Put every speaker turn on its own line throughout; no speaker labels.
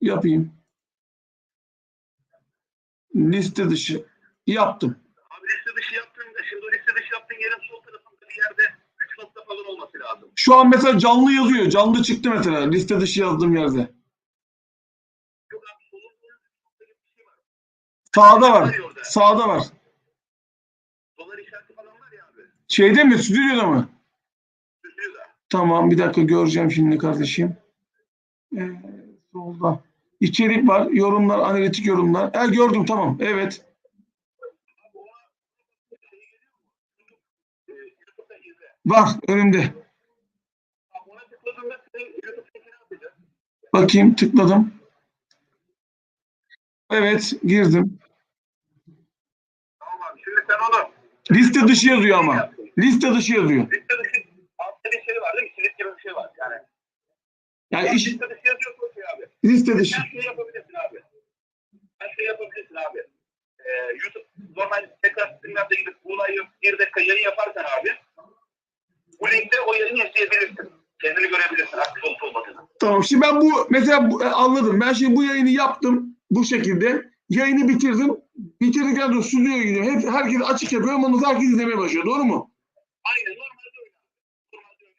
Yapayım. Liste dışı. Yaptım.
Abi liste dışı yaptığında şimdi o liste dışı yaptığın yerin sol tarafında bir yerde 3 nokta falan olması lazım.
Şu an mesela canlı yazıyor. Canlı çıktı mesela. Liste dışı yazdığım yerde.
Yok abi solun bir şey var.
Sağda var. Sağda var.
Dolar işareti falan var ya abi.
Şeyde mi? Stüdyoda mı?
Stüdyoda.
Tamam bir dakika göreceğim şimdi kardeşim. Ee, solda. İçerik var. Yorumlar, analitik yorumlar. Ha, gördüm tamam. Evet. Var önümde. Bakayım tıkladım. Evet girdim.
Tamam abi şimdi sen onu
Liste dışı yazıyor ama. Liste dışı yazıyor.
liste dışı altta bir şey var değil mi? Kilit gibi bir şey var yani.
Yani iş
Liste dışı yazıyor.
Liste dışı.
Her şeyi yapabilirsin abi. Her şeyi yapabilirsin abi. Ee, YouTube normal tekrar streamlerde gidip bu olayı bir dakika yayın yaparsan abi bu linkte o yayını izleyebilirsin. Kendini görebilirsin aktif olup olmadığını.
Tamam şimdi ben bu mesela bu- e, anladım. Ben şimdi bu yayını yaptım bu şekilde. Yayını bitirdim. Bitirdikten sonra stüdyoya gidiyorum. Hep, herkes açık. Ondan sonra herkes izlemeye başlıyor. Doğru mu?
Aynen normalde öyle. Normalde öyle.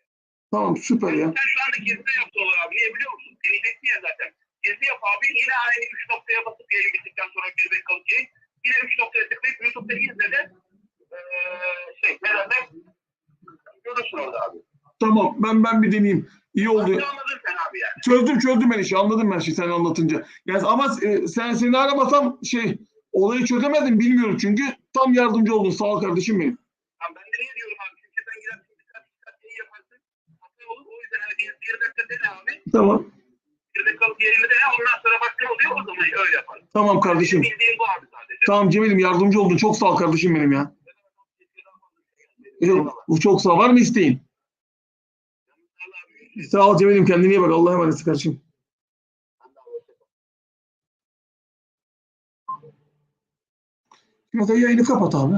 Tamam süper ya.
Sen şu anda gizli yap Dolar abi. Niye biliyor musun? Deneyeceksin ya zaten. Gizli yap abi. Yine aynı 3 noktaya basıp yayın bittikten sonra bir dakikalık yayın. Yine 3 noktaya tıklayıp YouTube'da izle de şey herhalde görürsün orada abi.
Tamam ben ben bir deneyeyim. İyi oldu.
Anladın sen abi yani.
Çözdüm çözdüm ben işi. Anladım ben işi sen anlatınca. Yani ama e, sen seni aramasam şey olayı çözemedim bilmiyorum çünkü tam yardımcı oldun. Sağ ol kardeşim benim.
Tamam ben de niye diyorum abi? Çünkü sen gidersin dikkat dikkat iyi yaparsın. Hata olur. O yüzden hani bir, bir dakika dene abi.
Tamam.
Bir dakikalık yerini dene. Ondan sonra bak oluyor o zaman öyle yaparsın.
Tamam kardeşim.
Bildiğin bu abi sadece.
Tamam Cemil'im yardımcı oldun. Çok sağ ol kardeşim benim ya. Yok, çok sağ ol. Var mı isteğin? Sağ ol Cemil'im kendine iyi bak. Allah'a emanet kardeşim. Şimdi yayını kapat abi.